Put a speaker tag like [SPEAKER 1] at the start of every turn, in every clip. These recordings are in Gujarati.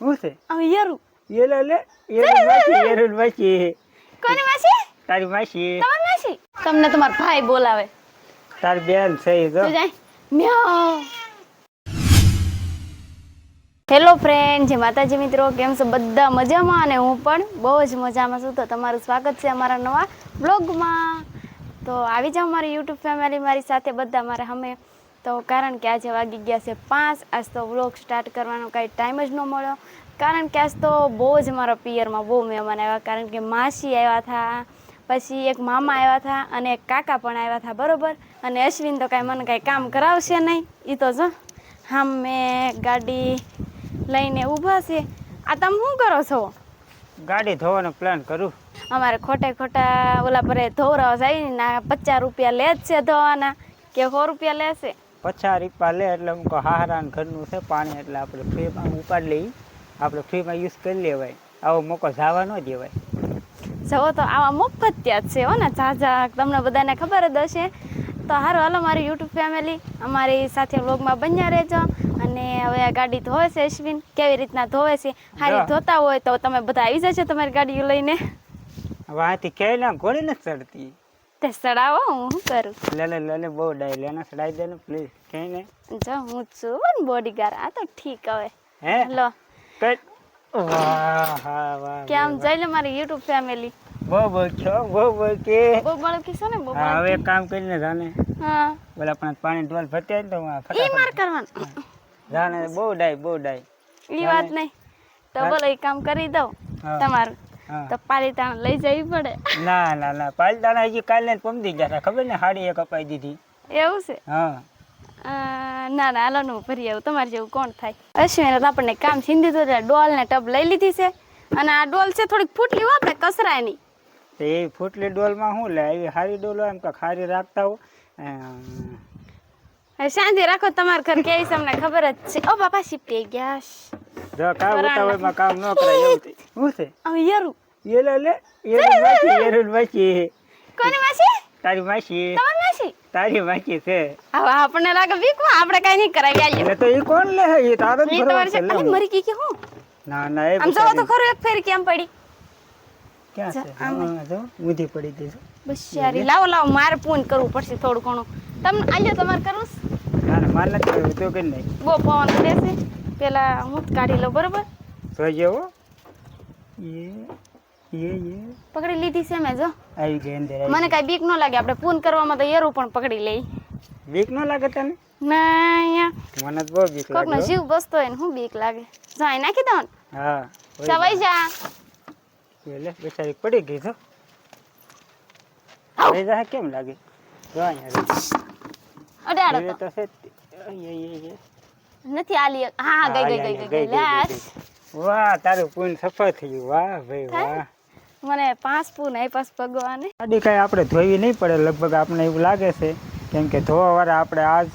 [SPEAKER 1] શું છે?
[SPEAKER 2] હવે યરું.
[SPEAKER 1] એલો લે એલું માસી એલું માસી.
[SPEAKER 2] કોની માસી?
[SPEAKER 1] તારી માસી.
[SPEAKER 2] તમારી માસી? તમને તમારો ભાઈ બોલાવે.
[SPEAKER 1] તારી બેન છે જો.
[SPEAKER 2] તું જાય. મ્યાઉ. હેલો ફ્રેન્ડ જે માતાજી મિત્રો. કેમ છો? બધા મજામાં અને હું પણ બહુ જ મજામાં છું. તો તમારું સ્વાગત છે અમારા નવા બ્લોગમાં તો આવી જાઓ મારી યુટ્યુબ ફેમિલી મારી સાથે. બધા મારે અમે તો કારણ કે આજે વાગી ગયા છે પાંચ આજ તો વ્લોગ સ્ટાર્ટ કરવાનો કાંઈ ટાઈમ જ ન મળ્યો. કારણ કે આજ તો બહુ જ મારા પિયરમાં બહુ મહેમાન આવ્યા. કારણ કે માસી આવ્યા હતા પછી એક મામા આવ્યા હતા અને એક કાકા પણ આવ્યા હતા બરોબર? અને અશ્વિન તો કાંઈ મને કાંઈ કામ કરાવશે નહીં. એ તો જો હા મેં ગાડી લઈને ઊભા છે. આ તમે શું કરો છો?
[SPEAKER 1] ગાડી ધોવાનો પ્લાન કરું.
[SPEAKER 2] અમારે ખોટે ખોટા ઓલા પર ધોવરાવા જાય ને પચાસ રૂપિયા લે જ છે ધોવાના. કે સો રૂપિયા લેશે
[SPEAKER 1] પચાસ રીપા લે એટલે હું કહું હારાન ઘરનું છે પાણી એટલે આપણે ફ્રીમાં ઉપાડી લઈ આપણે ફ્રીમાં યુઝ કરી લેવાય. આવો મોકો જવા ન દેવાય.
[SPEAKER 2] જવો તો આવા મફત ત્યાં છે હો ને ઝાઝા તમને બધાને ખબર જ હશે. તો હારું હાલો મારી યુટ્યુબ ફેમિલી. અમારી સાથે વ્લોગમાં બન્યા રહેજો. અને હવે આ ગાડી ધોવે છે અશ્વિન. કેવી રીતના ધોવે છે? હારી ધોતા હોય તો તમે બધા આવી જશો તમારી ગાડીઓ લઈને.
[SPEAKER 1] વાંથી ક્યાંય ઘોડી નથી ચડતી.
[SPEAKER 2] તે સડાવો હું શું કરું?
[SPEAKER 1] લે લે લે લે બહુ ડાય લેને ચડાવી દે ને પ્લીઝ ક્યાંય ને
[SPEAKER 2] જો હું છું બન બોડીગાર્ડ આ તો ઠીક હવે.
[SPEAKER 1] હે?
[SPEAKER 2] લો.
[SPEAKER 1] કઈ? વાહ હા વાહ
[SPEAKER 2] કેમ જઈ લે મારી યુટ્યુબ ફેમિલી
[SPEAKER 1] બહુ બહુ છો બહુ બહુ કે
[SPEAKER 2] બહુ બળકી છો ને બહુ
[SPEAKER 1] હવે એક કામ કરીને જાને.
[SPEAKER 2] હા.
[SPEAKER 1] બોલા પણ પાણી ભરતી ને તો આ
[SPEAKER 2] ઈ માર કરવાનું.
[SPEAKER 1] જાને બહુ ડાય બહુ ડાય.
[SPEAKER 2] ઈ વાત નહીં. તો બોલો એ કામ કરી દઉં તમારું. તો પાલીતાણા લઈ જવી પડે.
[SPEAKER 1] ના ના ના પાલદાના હજી કાલે પમદી ગયા ખબર ને સાડી એક અપાઈ દીધી.
[SPEAKER 2] એવું છે?
[SPEAKER 1] હા.
[SPEAKER 2] ના ના હાલો નું ભરી આવું. તમારે જેવું કોણ થાય? અશ્વિન આપણને કામ છીન તો ડોલ ને ટબ લઈ લીધી છે. અને આ ડોલ છે થોડીક ફૂટલી વાપરે નહીં.
[SPEAKER 1] તો એ ફૂટલી ડોલમાં શું લે? એવી સારી ડોલ એમ કે ખારી રાખતા હો.
[SPEAKER 2] શાંતિ રાખો તમારા ઘર કેવી તમને અમને ખબર જ છે. ઓ બાપા શિફ્ટી ગયા.
[SPEAKER 1] જો કામ ઉતાવળમાં કામ ન કરાય એવું છે. શું છે?
[SPEAKER 2] હવે યરું.
[SPEAKER 1] એલો લે એલું માસી એલું માસી.
[SPEAKER 2] કોની માસી?
[SPEAKER 1] તારી માસી.
[SPEAKER 2] તમારી માસી?
[SPEAKER 1] તારી માસી છે.
[SPEAKER 2] હવે આપણને લાગે બીકમાં આપણે કઈ નહીં કરાવી આવીએ
[SPEAKER 1] તો એ કોણ લે એ તારો જ
[SPEAKER 2] એ
[SPEAKER 1] છે
[SPEAKER 2] છે. અરે મરી ગઈ કે હું?
[SPEAKER 1] ના ના એ
[SPEAKER 2] આમ જોવો તો
[SPEAKER 1] બિચારી
[SPEAKER 2] ખરું એક ફેર કેમ પડી?
[SPEAKER 1] ક્યાં છે?
[SPEAKER 2] આમ.
[SPEAKER 1] જો. ઊંધી પડી ગઈ છે.
[SPEAKER 2] બસ યારી લાવો લાવો મારે ફોન કરવું પડશે થોડું ઘણું. તમને આલ્યો તમારે
[SPEAKER 1] ના ના મારે નથી તું કરી ફોન
[SPEAKER 2] બહુ પવન કરે છે. પેલા હું કાઢી લઉં બરોબર?
[SPEAKER 1] જોજે હો. એ એ એ
[SPEAKER 2] પકડી લીધી છે મેં જો.
[SPEAKER 1] આવી ગઈ અંદર
[SPEAKER 2] મને કઈ બીક ન લાગે આપણે પૂન કરવામાં તો એરું પણ પકડી લઈ.
[SPEAKER 1] બીક ન લાગે તને?
[SPEAKER 2] ના અહીંયા
[SPEAKER 1] મને તો બહુ બીક લાગે કોકનો
[SPEAKER 2] જીવ બસતો હોય ને શું બીક લાગે. જાય નાખી દો
[SPEAKER 1] હા
[SPEAKER 2] સવાઈ જા
[SPEAKER 1] એટલે બેચારી પડી ગઈ તો લઈ જા કેમ લાગે? જો અહીંયા
[SPEAKER 2] અડાડો તો.
[SPEAKER 1] છે અય, અય.
[SPEAKER 2] નથી આલી હા ગઈ ગઈ ગઈ ગઈ ગઈ.
[SPEAKER 1] વાહ તારું પૂન સફળ થયું. વાહ ભાઈ વાહ.
[SPEAKER 2] મને પાંચ પૂન એ પાસ ભગવાને.
[SPEAKER 1] ગાડી કાંઈ આપણે ધોવી નહીં પડે. લગભગ આપણે એવું લાગે છે કેમ કે ધોવાવાળા આપણે આજ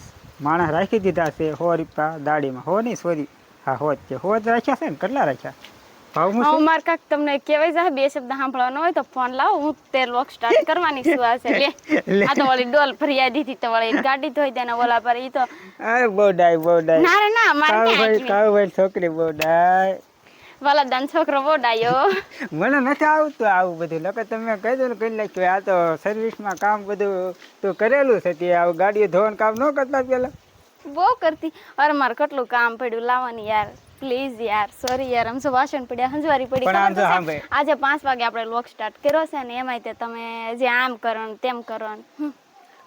[SPEAKER 1] માણસ રાખી દીધા છે હો રૂપિયા દાડીમાં. હો નહીં સોરી. હા હો જ છે. હો જ રાખ્યા છે ને? કેટલા રાખ્યા? હું
[SPEAKER 2] માર કાક તમને કહેવાય જા બે શબ્દ સાંભળવાનો હોય તો ફોન લાવ હું તે લોક સ્ટાર્ટ કરવાની છું આ છે. લે. આ તો વળી ડોલ ફરિયાદ દીધી તો વળી ગાડી ધોઈ દેના ઓલા પર ઈ તો
[SPEAKER 1] અરે બહુ ડાય બહુ ડાય.
[SPEAKER 2] ના રે ના મારે
[SPEAKER 1] કાળુભાઈ
[SPEAKER 2] આટલી?
[SPEAKER 1] કાળુભાઈ છોકરી બહુ ડાય.
[SPEAKER 2] વાલા દાન છોકરો બહુ ડાયો.
[SPEAKER 1] મને નથી આવતું આવું બધું. લોકો તમે કહી દો ને કહી નાખ્યું આ તો સર્વિસમાં કામ બધું તું કરેલું છે તે. આવું ગાડીઓ ધોવાનું કામ ન કરતા પેલા
[SPEAKER 2] બહુ કરતી. અરે મારે કેટલું કામ પડ્યું લાવવાની યાર. પ્લીઝ યાર સોરી યાર આમ વાસણ પડ્યા હંજવારી પડી
[SPEAKER 1] પણ આમ.
[SPEAKER 2] આજે પાંચ વાગે આપણે લોક સ્ટાર્ટ કર્યો છે ને એમાંય તે તમે જે આમ કરો ને તેમ કરો ને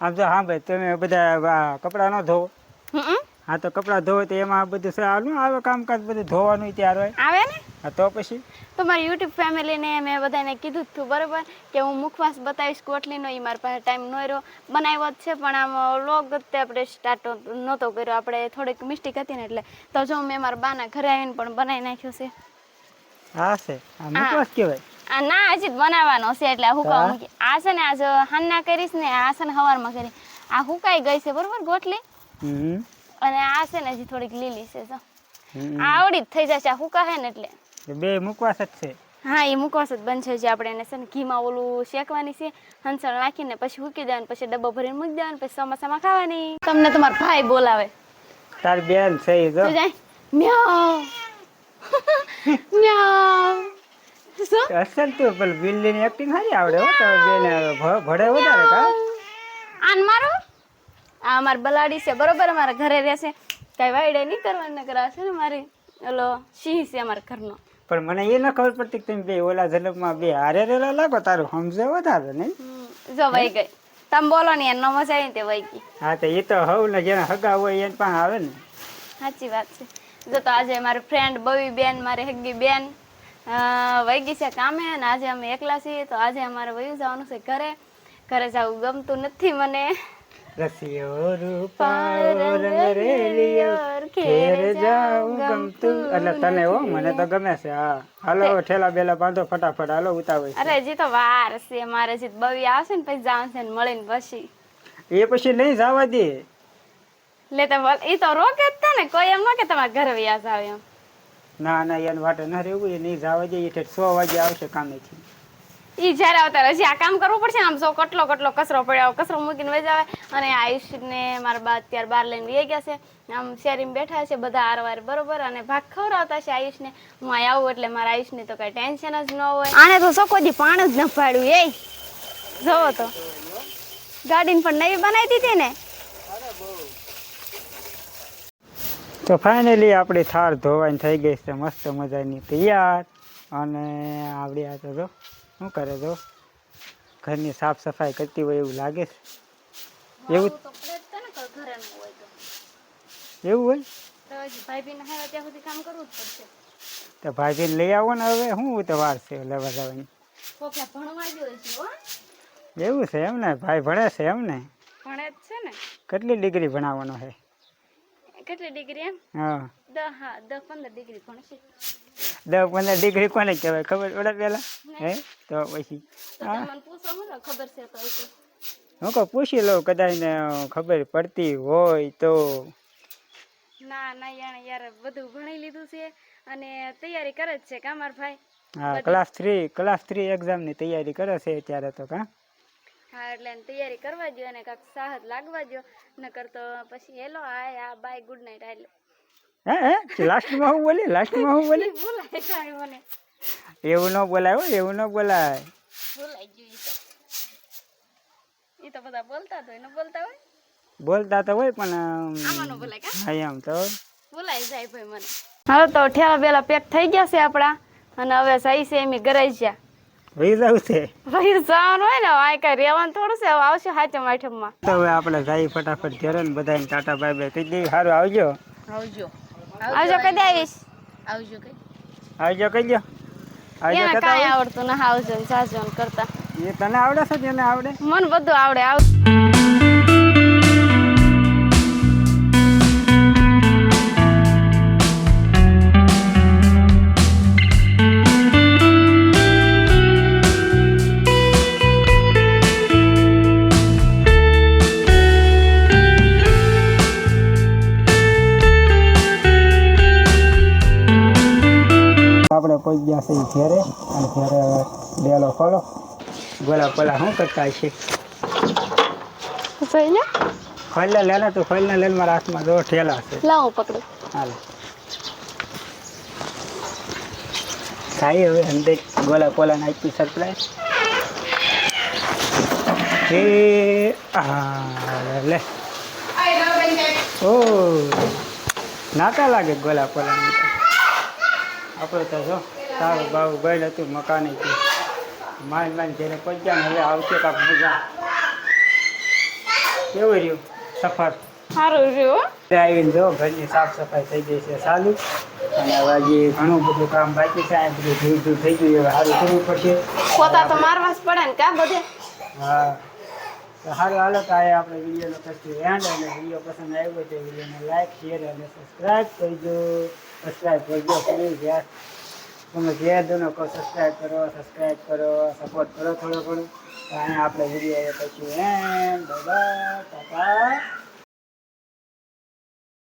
[SPEAKER 1] આમ તો હા ભાઈ તમે બધા કપડા ન ધોવો
[SPEAKER 2] હમ.
[SPEAKER 1] હા તો કપડાં ધોવો તો એમાં આ બધું સારું આવે કામકાજ બધું ધોવાનું ત્યાર હોય.
[SPEAKER 2] આવે ને?
[SPEAKER 1] હા તો પછી?
[SPEAKER 2] તો મારી યુટ્યુબ ફેમિલીને મેં બધાને કીધું જ હતું બરાબર? કે હું મુખવાસ બતાવીશ કોટલીનો એ મારા પાસે ટાઈમ નો રહ્યો. બનાવ્યો જ છે પણ આમ લોગ તે આપણે સ્ટાર્ટ નહોતો કર્યો. આપણે થોડીક મિસ્ટેક હતી ને એટલે. તો જો મેં મારા બાના ઘરે આવીને પણ બનાવી નાખ્યો છે.
[SPEAKER 1] હા છે? આ મુખવાસ કહેવાય?
[SPEAKER 2] આ ના હજી બનાવવાનો છે એટલે હુકા મૂકી. આ છે ને આજ હાન્ના કરીશ ને આ છે ને સવારમાં કરી આ હુકાઈ ગઈ છે બરોબર ગોટલી?
[SPEAKER 1] હમ.
[SPEAKER 2] અને આ છે ને હજી થોડીક લીલી છે જો. આવડી થઈ જશે આ હુકાશે ને એટલે.
[SPEAKER 1] બે મુખવાસ જ છે.
[SPEAKER 2] હા એ મુખવાસ જ બનશે જે આપણે એને છે ને ઘીમાં ઓલું શેકવાની છે. હંસળ નાખીને પછી મૂકી દેવાનું પછી ડબ્બો ભરીને મૂકી દેવાનું પછી ચોમાસામાં ખાવાની. તમને તમારો ભાઈ બોલાવે.
[SPEAKER 1] તાર બેન છે એ જો.
[SPEAKER 2] જાય. મ્યાઉ.
[SPEAKER 1] અસલ તું પેલું બિલ્લીની એક્ટિંગ સારી આવડે હો તો બેન ભડે વધારે કા?
[SPEAKER 2] આન મારો આ અમારી બલાડી છે બરોબર? અમારા ઘરે રહેશે કઈ વાયડે નહીં કરવાના કરાશે ને મારી ઓલો સિંહ છે અમારા ઘરનો.
[SPEAKER 1] પણ મને એ ન ખબર પડતી કે તમે બે ઓલા ઝલકમાં બે હારે રેલા લાગો? તારું સમજે વધારે નહીં?
[SPEAKER 2] જો વહી ગઈ. તમે બોલો ને એનો મજા આવી તે વહી ગઈ.
[SPEAKER 1] હા તો એ તો હવ ને જેને હગા હોય એને પણ આવે ને.
[SPEAKER 2] સાચી વાત છે. જો તો આજે મારી ફ્રેન્ડ બવી બેન મારી હગી બેન વહી ગઈ છે કામે અને આજે અમે એકલા છીએ તો આજે અમારે વયું જવાનું છે ઘરે. ઘરે જવું ગમતું નથી મને.
[SPEAKER 1] રસિયો રૂપાળો રંગરેલિયો ઘેર જાઉં ગમતું એટલે તને હો મને તો ગમે છે હા. હાલો ઠેલા બેલા બાંધો ફટાફટ. હાલો ઉતાવળ
[SPEAKER 2] અરે હજી તો વાર છે મારે હજી બવી આવશે ને પછી જવાનું છે ને મળીને પછી.
[SPEAKER 1] એ પછી નહીં જવા દે.
[SPEAKER 2] લે તો એ તો રોકે જ ને કોઈ એમ ન કે તમારા ઘરે વ્યાસ આવે એમ.
[SPEAKER 1] ના ના એને વાટે ના રહેવું એ નહીં જવા દે એ ઠેઠ સો વાગે આવશે કામેથી.
[SPEAKER 2] ઈ જ્યારે આવતા રહે. આ કામ કરવું પડશે આમ સો કટલો કટલો કચરો પડ્યો કચરો મૂકીને વહી આવે અને આયુષ ને મારા બા અત્યારે બહાર લઈને વહી ગયા છે. આમ શેરીમાં બેઠા છે બધા આરવાર બરોબર. અને ભાગ ખવડાવતા છે આયુષને. હું અહીં આવું એટલે મારા આયુષને તો કઈ ટેન્શન જ ન હોય. આને તો સકોદી પાણ જ ન પાડ્યું એ. જોવો તો. ગાડીને પણ નવી બનાવી દીધી ને.
[SPEAKER 1] તો ફાઇનલી આપણી થાર ધોવાઈને થઈ ગઈ છે. મસ્ત મજાની તૈયાર. અને આપણી આ તો જો. શું કરે તો? ઘરની સાફ સફાઈ કરતી હોય એવું લાગે છે? એવું? એવું હોય? તો ભાભીને લઈ આવો ને હવે શું તો વાર છે લેવા જવાની. એવું છે એમ ને? ભાઈ ભણે છે એમ ને?
[SPEAKER 2] ભણે છે ને?
[SPEAKER 1] કેટલી ડિગ્રી ભણાવવાનો છે?
[SPEAKER 2] કેટલી ડિગ્રી એમ?
[SPEAKER 1] હા.
[SPEAKER 2] દસ હા દસ પંદર ડિગ્રી ભણશે.
[SPEAKER 1] દસ પંદર ડિગ્રી કોને કહેવાય? ખબર પડે પેલા? હે? તો પછી. હા? કહું પૂછી લઉં કદાચ ને ખબર પડતી હોય તો.
[SPEAKER 2] ના ના યાર યાર બધું ભણી લીધું છે અને તૈયારી કરે જ છે કામર ભાઈ?
[SPEAKER 1] હા ક્લાસ થ્રી ક્લાસ થ્રી એક્ઝામની તૈયારી કરે છે અત્યારે તો કા?
[SPEAKER 2] હા એટલે તૈયારી કરવા જો અને કાંક સાહસ લાગવા જો નકર તો પછી હેલો હાય આ બાય ગુડ નાઇટ આલે
[SPEAKER 1] હે હે? લાસ્ટમાં હું બોલી લાસ્ટમાં હું બોલી? એવું ન બોલાય હો એવું ન બોલાય.
[SPEAKER 2] બોલતા તો હોય?
[SPEAKER 1] પણ એમ તો.
[SPEAKER 2] ભૂલાઈ જાય ભાઈ મને. હવે તો ઠેલા બેલા પેક થઈ ગયા છે આપણા અને હવે સહી છે એમ ગરાઈ ગયા.
[SPEAKER 1] વહી જવું છે?
[SPEAKER 2] ભાઈ જવાનું હોય ને આ કઈ રહેવાનું થોડું છે હવે આવશે હાચમ આઠમમાં
[SPEAKER 1] તો હવે આપણે જાય ફટાફટ ઘરે ને બધાને ટાટા બાય બાય કહી દઈએ. સારું આવજો.
[SPEAKER 3] આવજો.
[SPEAKER 2] આવજો કદી આવીશ
[SPEAKER 3] આવજો કઈ
[SPEAKER 1] આવજો કહી દો આવજો કહેતા
[SPEAKER 2] આવડતું ના આવજો જાજો કરતા.
[SPEAKER 1] એ તને આવડે છે કે આવડે?
[SPEAKER 2] મને બધું આવડે. આવ
[SPEAKER 1] આપણે પહોંચી ગયા છે ઘેરે અને ઘેરે ડેલો ખોલો. ગોલા પોલા શું કરતા છે
[SPEAKER 2] જોઈ ને
[SPEAKER 1] લે ને તું ખોલને લે મારા હાથમાં જો ઠેલા છે.
[SPEAKER 2] લાવો પકડો.
[SPEAKER 1] હાલો. થાય હવે અંદર ગોલા પોલા નાખી સરપ્રાઈઝ લે. ઓ નાતા લાગે ગોલા પોલા આપણે તો જો સારું બાવું ગયેલ હતું મકાને માન માન જેને પહોંચ્યા ને હવે આવશે કાંક મજા કેવું રહ્યું સફર?
[SPEAKER 2] સારું રહ્યું
[SPEAKER 1] આવીને જો ઘરની સાફ સફાઈ થઈ ગઈ છે સારું અને હવે હજી ઘણું બધું કામ બાકી છે આ બધું ધૂળ ધૂળ થઈ ગયું હવે સારું કરવું પડશે.
[SPEAKER 2] પોતા તો મારવા જ પડે ને કા બધે?
[SPEAKER 1] હા. તો સારું હાલો તો આ આપણે વિડીયોનો પછી એન્ડ અને વીડિયો પસંદ આવ્યો તો વિડીયોને લાઈક શેર અને સબસ્ક્રાઈબ કરજો. સબસ્ક્રાઈબ કરજો પ્લીઝ યાર. તમે જે દોનો કહો સબસ્ક્રાઈબ કરો સબસ્ક્રાઈબ કરો સપોર્ટ કરો થોડો ઘણો. અને આપણે વીડિયો પછી એમ બાય ટાટા